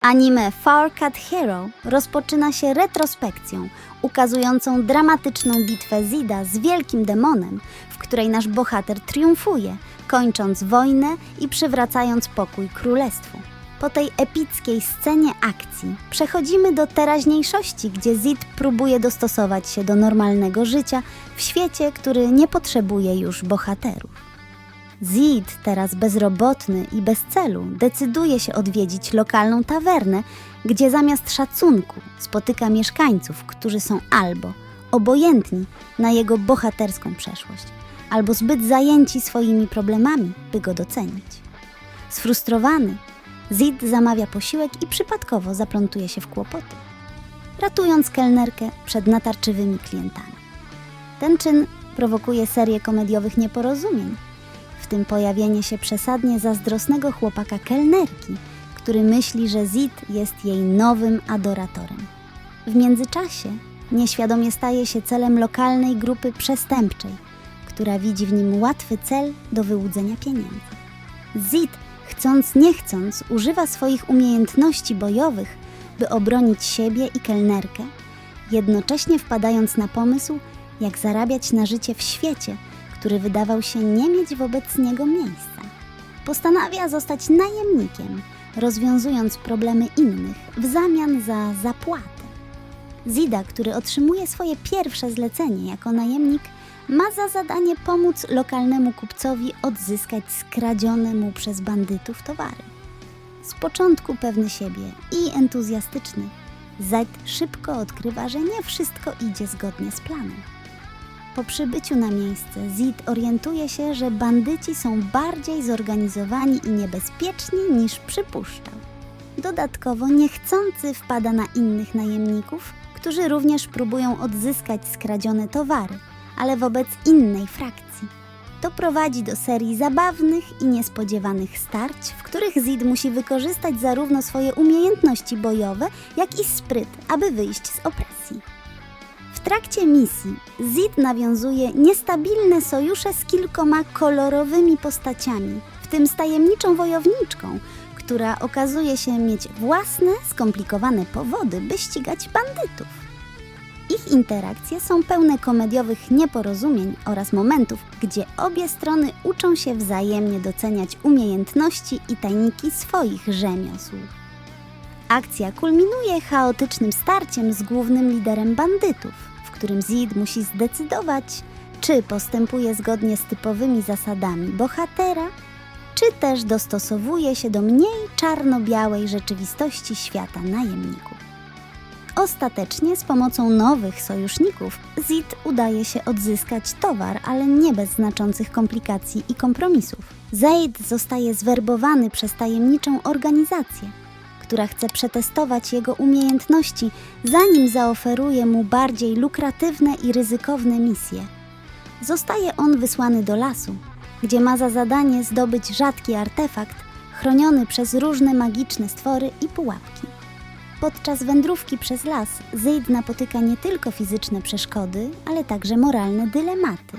Anime Far Cut Hero rozpoczyna się retrospekcją ukazującą dramatyczną bitwę Zida z wielkim demonem, w której nasz bohater triumfuje, kończąc wojnę i przywracając pokój królestwu. Po tej epickiej scenie akcji przechodzimy do teraźniejszości, gdzie Zid próbuje dostosować się do normalnego życia w świecie, który nie potrzebuje już bohaterów. Zid, teraz bezrobotny i bez celu, decyduje się odwiedzić lokalną tawernę, gdzie zamiast szacunku spotyka mieszkańców, którzy są albo obojętni na jego bohaterską przeszłość, albo zbyt zajęci swoimi problemami, by go docenić. Sfrustrowany, Zid zamawia posiłek i przypadkowo zaplątuje się w kłopoty, ratując kelnerkę przed natarczywymi klientami. Ten czyn prowokuje serię komediowych nieporozumień, tym pojawienie się przesadnie zazdrosnego chłopaka kelnerki, który myśli, że Zid jest jej nowym adoratorem. W międzyczasie nieświadomie staje się celem lokalnej grupy przestępczej, która widzi w nim łatwy cel do wyłudzenia pieniędzy. Zid, chcąc nie chcąc, używa swoich umiejętności bojowych, by obronić siebie i kelnerkę, jednocześnie wpadając na pomysł, jak zarabiać na życie w świecie, który wydawał się nie mieć wobec niego miejsca. Postanawia zostać najemnikiem, rozwiązując problemy innych w zamian za zapłatę. Zida, który otrzymuje swoje pierwsze zlecenie jako najemnik, ma za zadanie pomóc lokalnemu kupcowi odzyskać skradzione mu przez bandytów towary. Z początku pewny siebie i entuzjastyczny, Zed szybko odkrywa, że nie wszystko idzie zgodnie z planem. Po przybyciu na miejsce Zid orientuje się, że bandyci są bardziej zorganizowani i niebezpieczni niż przypuszczał. Dodatkowo niechcący wpada na innych najemników, którzy również próbują odzyskać skradzione towary, ale wobec innej frakcji. To prowadzi do serii zabawnych i niespodziewanych starć, w których Zid musi wykorzystać zarówno swoje umiejętności bojowe, jak i spryt, aby wyjść z opresji. Trakcie misji Zid nawiązuje niestabilne sojusze z kilkoma kolorowymi postaciami, w tym z tajemniczą wojowniczką, która okazuje się mieć własne, skomplikowane powody, by ścigać bandytów. Ich interakcje są pełne komediowych nieporozumień oraz momentów, gdzie obie strony uczą się wzajemnie doceniać umiejętności i tajniki swoich rzemiosł. Akcja kulminuje chaotycznym starciem z głównym liderem bandytów, którym Zid musi zdecydować, czy postępuje zgodnie z typowymi zasadami bohatera, czy też dostosowuje się do mniej czarno-białej rzeczywistości świata najemników. Ostatecznie z pomocą nowych sojuszników Zid udaje się odzyskać towar, ale nie bez znaczących komplikacji i kompromisów. Zaid zostaje zwerbowany przez tajemniczą organizację, która chce przetestować jego umiejętności, zanim zaoferuje mu bardziej lukratywne i ryzykowne misje. Zostaje on wysłany do lasu, gdzie ma za zadanie zdobyć rzadki artefakt chroniony przez różne magiczne stwory i pułapki. Podczas wędrówki przez las Zeid napotyka nie tylko fizyczne przeszkody, ale także moralne dylematy.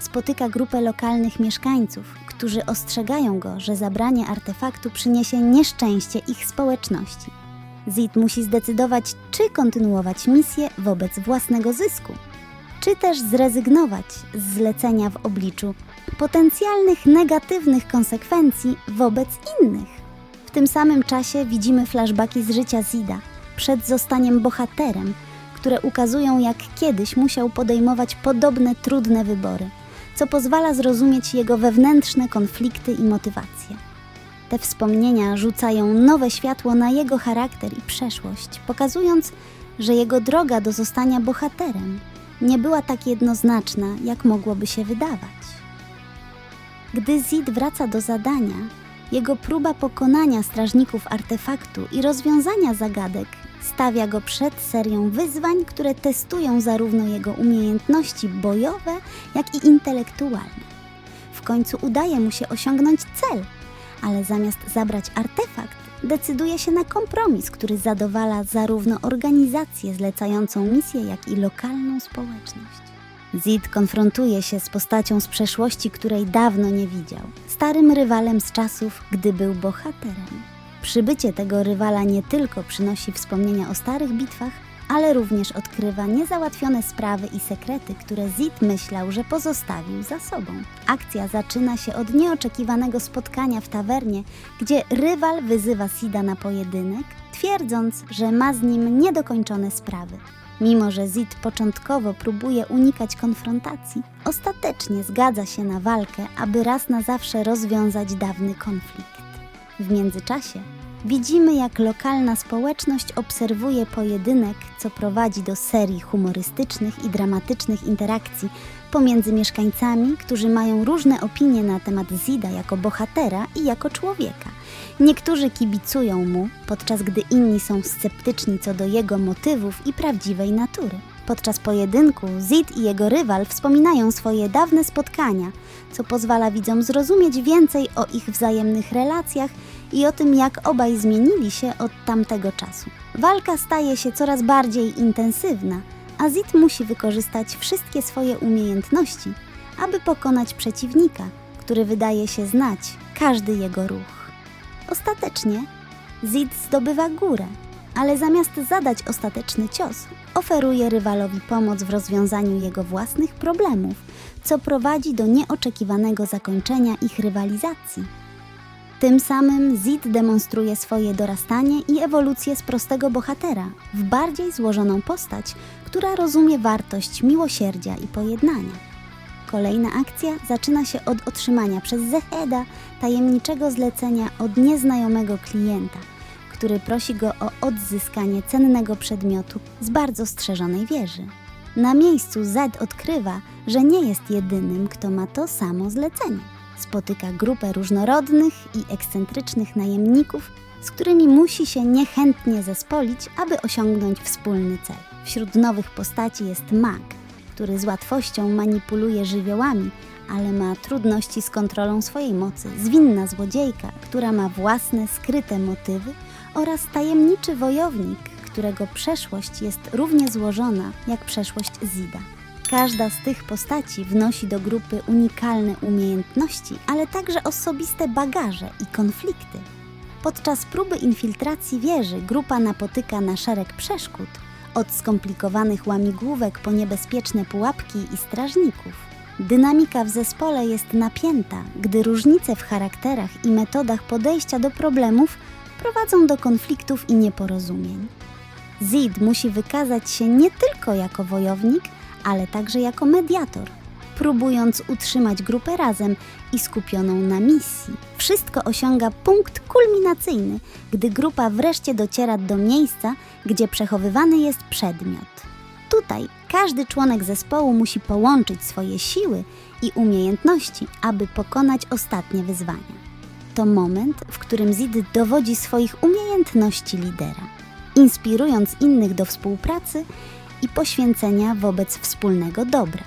Spotyka grupę lokalnych mieszkańców, którzy ostrzegają go, że zabranie artefaktu przyniesie nieszczęście ich społeczności. Zid musi zdecydować, czy kontynuować misję wobec własnego zysku, czy też zrezygnować z zlecenia w obliczu potencjalnych negatywnych konsekwencji wobec innych. W tym samym czasie widzimy flashbacki z życia Zida przed zostaniem bohaterem, które ukazują, jak kiedyś musiał podejmować podobne trudne wybory, co pozwala zrozumieć jego wewnętrzne konflikty i motywacje. Te wspomnienia rzucają nowe światło na jego charakter i przeszłość, pokazując, że jego droga do zostania bohaterem nie była tak jednoznaczna, jak mogłoby się wydawać. Gdy Zid wraca do zadania, jego próba pokonania strażników artefaktu i rozwiązania zagadek stawia go przed serią wyzwań, które testują zarówno jego umiejętności bojowe, jak i intelektualne. W końcu udaje mu się osiągnąć cel, ale zamiast zabrać artefakt, decyduje się na kompromis, który zadowala zarówno organizację zlecającą misję, jak i lokalną społeczność. Zid konfrontuje się z postacią z przeszłości, której dawno nie widział, starym rywalem z czasów, gdy był bohaterem. Przybycie tego rywala nie tylko przynosi wspomnienia o starych bitwach, ale również odkrywa niezałatwione sprawy i sekrety, które Zid myślał, że pozostawił za sobą. Akcja zaczyna się od nieoczekiwanego spotkania w tawernie, gdzie rywal wyzywa Sida na pojedynek, twierdząc, że ma z nim niedokończone sprawy. Mimo, że Zid początkowo próbuje unikać konfrontacji, ostatecznie zgadza się na walkę, aby raz na zawsze rozwiązać dawny konflikt. W międzyczasie widzimy, jak lokalna społeczność obserwuje pojedynek, co prowadzi do serii humorystycznych i dramatycznych interakcji pomiędzy mieszkańcami, którzy mają różne opinie na temat Zida jako bohatera i jako człowieka. Niektórzy kibicują mu, podczas gdy inni są sceptyczni co do jego motywów i prawdziwej natury. Podczas pojedynku Zid i jego rywal wspominają swoje dawne spotkania, co pozwala widzom zrozumieć więcej o ich wzajemnych relacjach i o tym, jak obaj zmienili się od tamtego czasu. Walka staje się coraz bardziej intensywna, a Zid musi wykorzystać wszystkie swoje umiejętności, aby pokonać przeciwnika, który wydaje się znać każdy jego ruch. Ostatecznie Zid zdobywa górę, ale zamiast zadać ostateczny cios, oferuje rywalowi pomoc w rozwiązaniu jego własnych problemów, co prowadzi do nieoczekiwanego zakończenia ich rywalizacji. Tym samym Zid demonstruje swoje dorastanie i ewolucję z prostego bohatera w bardziej złożoną postać, która rozumie wartość miłosierdzia i pojednania. Kolejna akcja zaczyna się od otrzymania przez Zeheda tajemniczego zlecenia od nieznajomego klienta, który prosi go o odzyskanie cennego przedmiotu z bardzo strzeżonej wieży. Na miejscu Zed odkrywa, że nie jest jedynym, kto ma to samo zlecenie. Spotyka grupę różnorodnych i ekscentrycznych najemników, z którymi musi się niechętnie zespolić, aby osiągnąć wspólny cel. Wśród nowych postaci jest mag, który z łatwością manipuluje żywiołami, ale ma trudności z kontrolą swojej mocy, zwinna złodziejka, która ma własne skryte motywy oraz tajemniczy wojownik, którego przeszłość jest równie złożona jak przeszłość Zida. Każda z tych postaci wnosi do grupy unikalne umiejętności, ale także osobiste bagaże i konflikty. Podczas próby infiltracji wieży grupa napotyka na szereg przeszkód, od skomplikowanych łamigłówek po niebezpieczne pułapki i strażników. Dynamika w zespole jest napięta, gdy różnice w charakterach i metodach podejścia do problemów prowadzą do konfliktów i nieporozumień. Zid musi wykazać się nie tylko jako wojownik, ale także jako mediator, próbując utrzymać grupę razem i skupioną na misji. Wszystko osiąga punkt kulminacyjny, gdy grupa wreszcie dociera do miejsca, gdzie przechowywany jest przedmiot. Tutaj każdy członek zespołu musi połączyć swoje siły i umiejętności, aby pokonać ostatnie wyzwania. To moment, w którym Zid dowodzi swoich umiejętności lidera, inspirując innych do współpracy i poświęcenia wobec wspólnego dobra.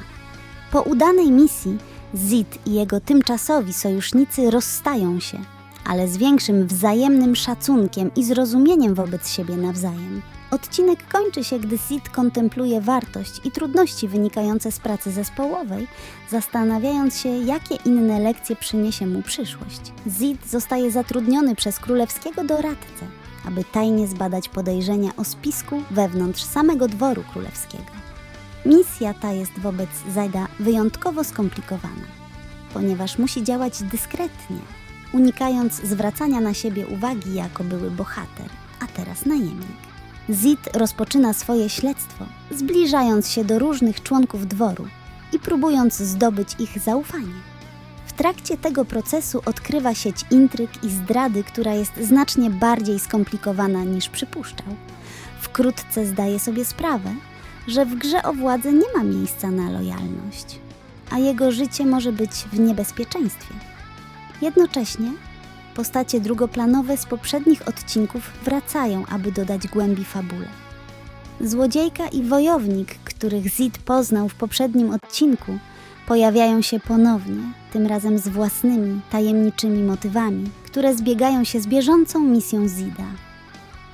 Po udanej misji Zid i jego tymczasowi sojusznicy rozstają się, ale z większym wzajemnym szacunkiem i zrozumieniem wobec siebie nawzajem. Odcinek kończy się, gdy Sid kontempluje wartość i trudności wynikające z pracy zespołowej, zastanawiając się, jakie inne lekcje przyniesie mu przyszłość. Zid zostaje zatrudniony przez królewskiego doradcę, aby tajnie zbadać podejrzenia o spisku wewnątrz samego dworu królewskiego. Misja ta jest wobec Zajda wyjątkowo skomplikowana, ponieważ musi działać dyskretnie, unikając zwracania na siebie uwagi jako były bohater, a teraz najemnik. Zid rozpoczyna swoje śledztwo, zbliżając się do różnych członków dworu i próbując zdobyć ich zaufanie. W trakcie tego procesu odkrywa sieć intryg i zdrady, która jest znacznie bardziej skomplikowana niż przypuszczał. Wkrótce zdaje sobie sprawę, że w grze o władzę nie ma miejsca na lojalność, a jego życie może być w niebezpieczeństwie. Jednocześnie postacie drugoplanowe z poprzednich odcinków wracają, aby dodać głębi fabule. Złodziejka i wojownik, których Zid poznał w poprzednim odcinku, pojawiają się ponownie, tym razem z własnymi, tajemniczymi motywami, które zbiegają się z bieżącą misją Zida.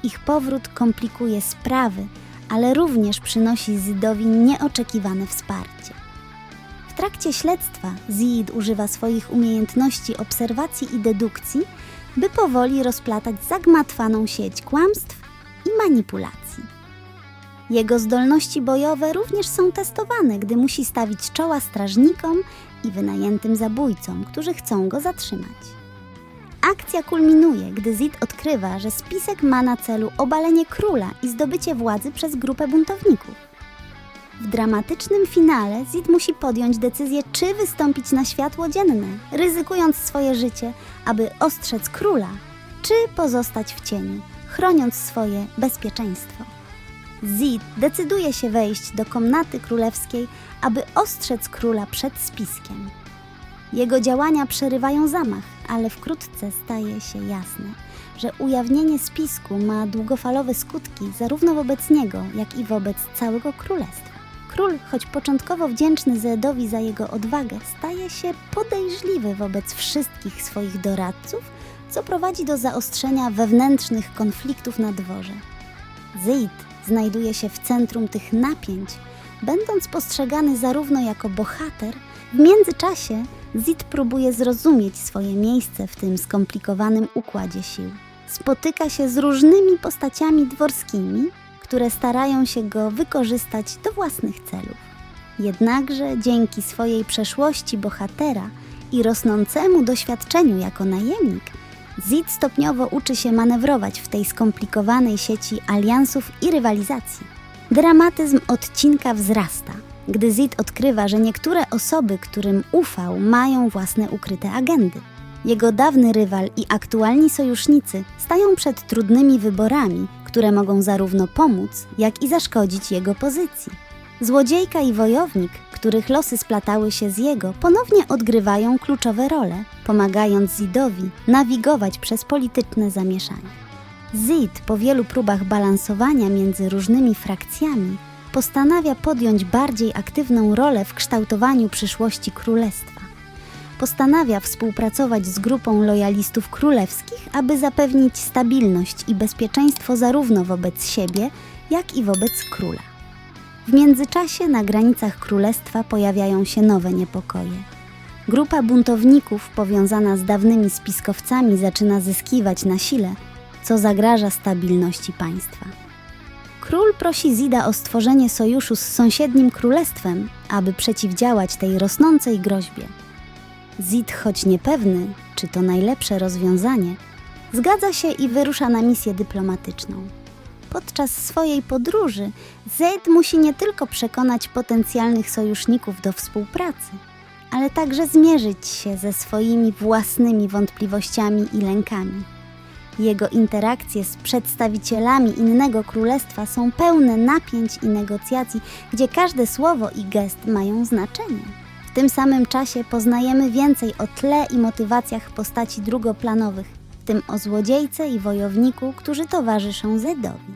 Ich powrót komplikuje sprawy, ale również przynosi Zidowi nieoczekiwane wsparcie. Trakcie śledztwa Zid używa swoich umiejętności obserwacji i dedukcji, by powoli rozplatać zagmatwaną sieć kłamstw i manipulacji. Jego zdolności bojowe również są testowane, gdy musi stawić czoła strażnikom i wynajętym zabójcom, którzy chcą go zatrzymać. Akcja kulminuje, gdy Zid odkrywa, że spisek ma na celu obalenie króla i zdobycie władzy przez grupę buntowników. W dramatycznym finale Zid musi podjąć decyzję, czy wystąpić na światło dzienne, ryzykując swoje życie, aby ostrzec króla, czy pozostać w cieniu, chroniąc swoje bezpieczeństwo. Zid decyduje się wejść do komnaty królewskiej, aby ostrzec króla przed spiskiem. Jego działania przerywają zamach, ale wkrótce staje się jasne, że ujawnienie spisku ma długofalowe skutki zarówno wobec niego, jak i wobec całego królestwa. Król, choć początkowo wdzięczny Zedowi za jego odwagę, staje się podejrzliwy wobec wszystkich swoich doradców, co prowadzi do zaostrzenia wewnętrznych konfliktów na dworze. Zid znajduje się w centrum tych napięć, będąc postrzegany zarówno jako bohater, w międzyczasie Zid próbuje zrozumieć swoje miejsce w tym skomplikowanym układzie sił. Spotyka się z różnymi postaciami dworskimi, które starają się go wykorzystać do własnych celów. Jednakże dzięki swojej przeszłości bohatera i rosnącemu doświadczeniu jako najemnik, Zid stopniowo uczy się manewrować w tej skomplikowanej sieci aliansów i rywalizacji. Dramatyzm odcinka wzrasta, gdy Zid odkrywa, że niektóre osoby, którym ufał, mają własne ukryte agendy. Jego dawny rywal i aktualni sojusznicy stają przed trudnymi wyborami, które mogą zarówno pomóc, jak i zaszkodzić jego pozycji. Złodziejka i wojownik, których losy splatały się z jego, ponownie odgrywają kluczowe role, pomagając Zidowi nawigować przez polityczne zamieszanie. Zid po wielu próbach balansowania między różnymi frakcjami postanawia podjąć bardziej aktywną rolę w kształtowaniu przyszłości królestwa. Postanawia współpracować z grupą lojalistów królewskich, aby zapewnić stabilność i bezpieczeństwo zarówno wobec siebie, jak i wobec króla. W międzyczasie na granicach królestwa pojawiają się nowe niepokoje. Grupa buntowników powiązana z dawnymi spiskowcami zaczyna zyskiwać na sile, co zagraża stabilności państwa. Król prosi Zida o stworzenie sojuszu z sąsiednim królestwem, aby przeciwdziałać tej rosnącej groźbie. Zid, choć niepewny, czy to najlepsze rozwiązanie, zgadza się i wyrusza na misję dyplomatyczną. Podczas swojej podróży Zed musi nie tylko przekonać potencjalnych sojuszników do współpracy, ale także zmierzyć się ze swoimi własnymi wątpliwościami i lękami. Jego interakcje z przedstawicielami innego królestwa są pełne napięć i negocjacji, gdzie każde słowo i gest mają znaczenie. Tym samym czasie poznajemy więcej o tle i motywacjach postaci drugoplanowych, w tym o złodziejce i wojowniku, którzy towarzyszą Zedowi.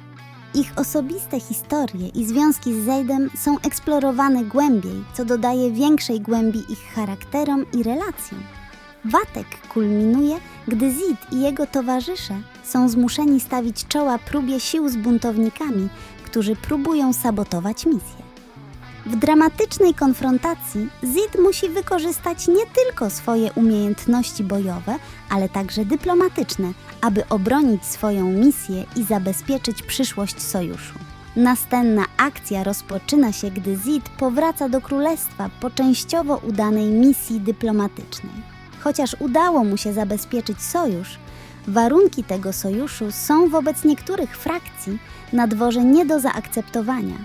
Ich osobiste historie i związki z Zejdem są eksplorowane głębiej, co dodaje większej głębi ich charakterom i relacjom. Watek kulminuje, gdy Zid i jego towarzysze są zmuszeni stawić czoła próbie sił z buntownikami, którzy próbują sabotować misję. W dramatycznej konfrontacji Zid musi wykorzystać nie tylko swoje umiejętności bojowe, ale także dyplomatyczne, aby obronić swoją misję i zabezpieczyć przyszłość sojuszu. Następna akcja rozpoczyna się, gdy Zid powraca do królestwa po częściowo udanej misji dyplomatycznej. Chociaż udało mu się zabezpieczyć sojusz, warunki tego sojuszu są wobec niektórych frakcji na dworze nie do zaakceptowania,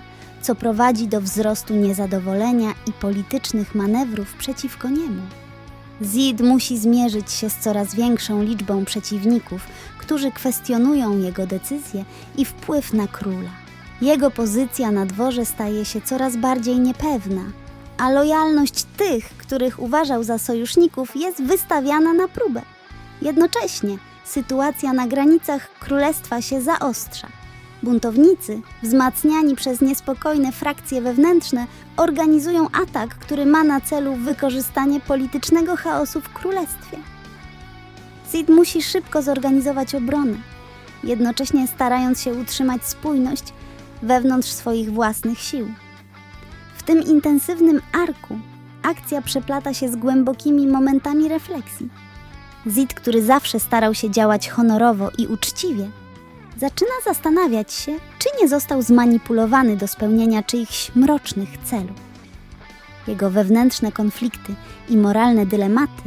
co prowadzi do wzrostu niezadowolenia i politycznych manewrów przeciwko niemu. Zid musi zmierzyć się z coraz większą liczbą przeciwników, którzy kwestionują jego decyzje i wpływ na króla. Jego pozycja na dworze staje się coraz bardziej niepewna, a lojalność tych, których uważał za sojuszników, jest wystawiana na próbę. Jednocześnie sytuacja na granicach królestwa się zaostrza. Buntownicy, wzmacniani przez niespokojne frakcje wewnętrzne, organizują atak, który ma na celu wykorzystanie politycznego chaosu w królestwie. Sid musi szybko zorganizować obronę, jednocześnie starając się utrzymać spójność wewnątrz swoich własnych sił. W tym intensywnym arku akcja przeplata się z głębokimi momentami refleksji. Zid, który zawsze starał się działać honorowo i uczciwie, zaczyna zastanawiać się, czy nie został zmanipulowany do spełnienia czyichś mrocznych celów. Jego wewnętrzne konflikty i moralne dylematy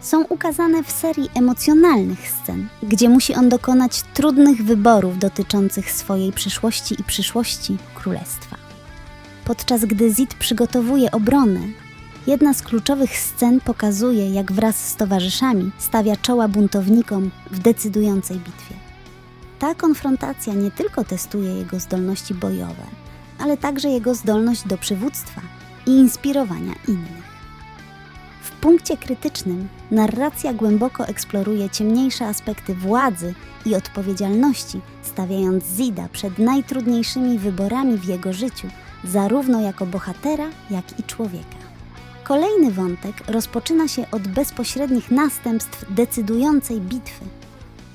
są ukazane w serii emocjonalnych scen, gdzie musi on dokonać trudnych wyborów dotyczących swojej przyszłości i przyszłości królestwa. Podczas gdy Zid przygotowuje obronę, jedna z kluczowych scen pokazuje, jak wraz z towarzyszami stawia czoła buntownikom w decydującej bitwie. Ta konfrontacja nie tylko testuje jego zdolności bojowe, ale także jego zdolność do przywództwa i inspirowania innych. W punkcie krytycznym narracja głęboko eksploruje ciemniejsze aspekty władzy i odpowiedzialności, stawiając Zida przed najtrudniejszymi wyborami w jego życiu, zarówno jako bohatera, jak i człowieka. Kolejny wątek rozpoczyna się od bezpośrednich następstw decydującej bitwy.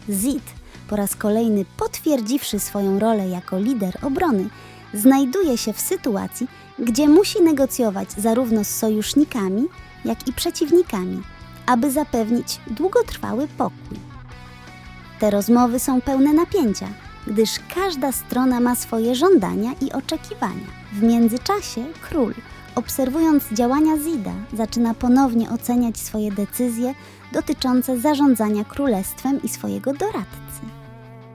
Zid, po raz kolejny potwierdziwszy swoją rolę jako lider obrony, znajduje się w sytuacji, gdzie musi negocjować zarówno z sojusznikami, jak i przeciwnikami, aby zapewnić długotrwały pokój. Te rozmowy są pełne napięcia, gdyż każda strona ma swoje żądania i oczekiwania. W międzyczasie król, obserwując działania Zida, zaczyna ponownie oceniać swoje decyzje dotyczące zarządzania królestwem i swojego doradcy.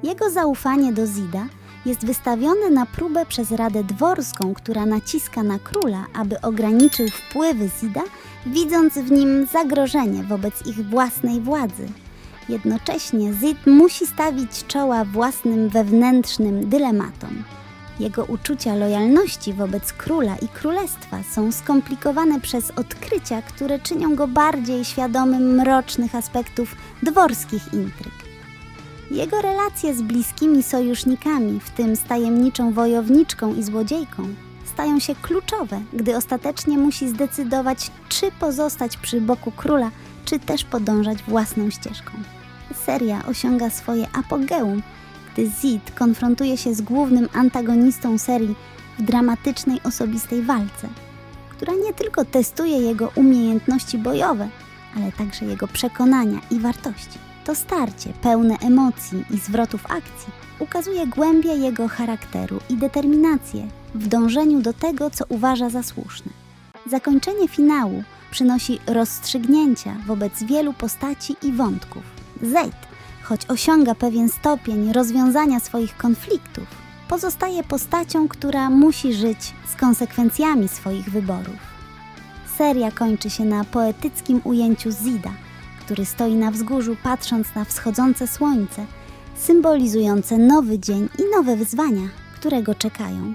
Jego zaufanie do Zida jest wystawione na próbę przez Radę Dworską, która naciska na króla, aby ograniczył wpływy Zida, widząc w nim zagrożenie wobec ich własnej władzy. Jednocześnie Zid musi stawić czoła własnym wewnętrznym dylematom. Jego uczucia lojalności wobec króla i królestwa są skomplikowane przez odkrycia, które czynią go bardziej świadomym mrocznych aspektów dworskich intryg. Jego relacje z bliskimi sojusznikami, w tym z tajemniczą wojowniczką i złodziejką, stają się kluczowe, gdy ostatecznie musi zdecydować, czy pozostać przy boku króla, czy też podążać własną ścieżką. Seria osiąga swoje apogeum, gdy Zid konfrontuje się z głównym antagonistą serii w dramatycznej osobistej walce, która nie tylko testuje jego umiejętności bojowe, ale także jego przekonania i wartości. To starcie, pełne emocji i zwrotów akcji, ukazuje głębię jego charakteru i determinację w dążeniu do tego, co uważa za słuszne. Zakończenie finału przynosi rozstrzygnięcia wobec wielu postaci i wątków. Zaid, choć osiąga pewien stopień rozwiązania swoich konfliktów, pozostaje postacią, która musi żyć z konsekwencjami swoich wyborów. Seria kończy się na poetyckim ujęciu Zida, który stoi na wzgórzu patrząc na wschodzące słońce, symbolizujące nowy dzień i nowe wyzwania, które go czekają.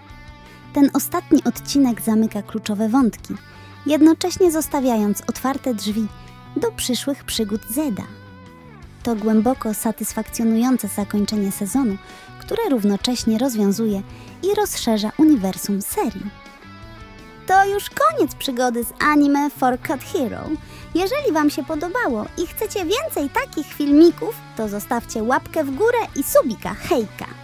Ten ostatni odcinek zamyka kluczowe wątki, jednocześnie zostawiając otwarte drzwi do przyszłych przygód Zeda. To głęboko satysfakcjonujące zakończenie sezonu, które równocześnie rozwiązuje i rozszerza uniwersum serii. To już koniec przygody z anime For Cut Hero. Jeżeli Wam się podobało i chcecie więcej takich filmików, to zostawcie łapkę w górę i subika. Hejka!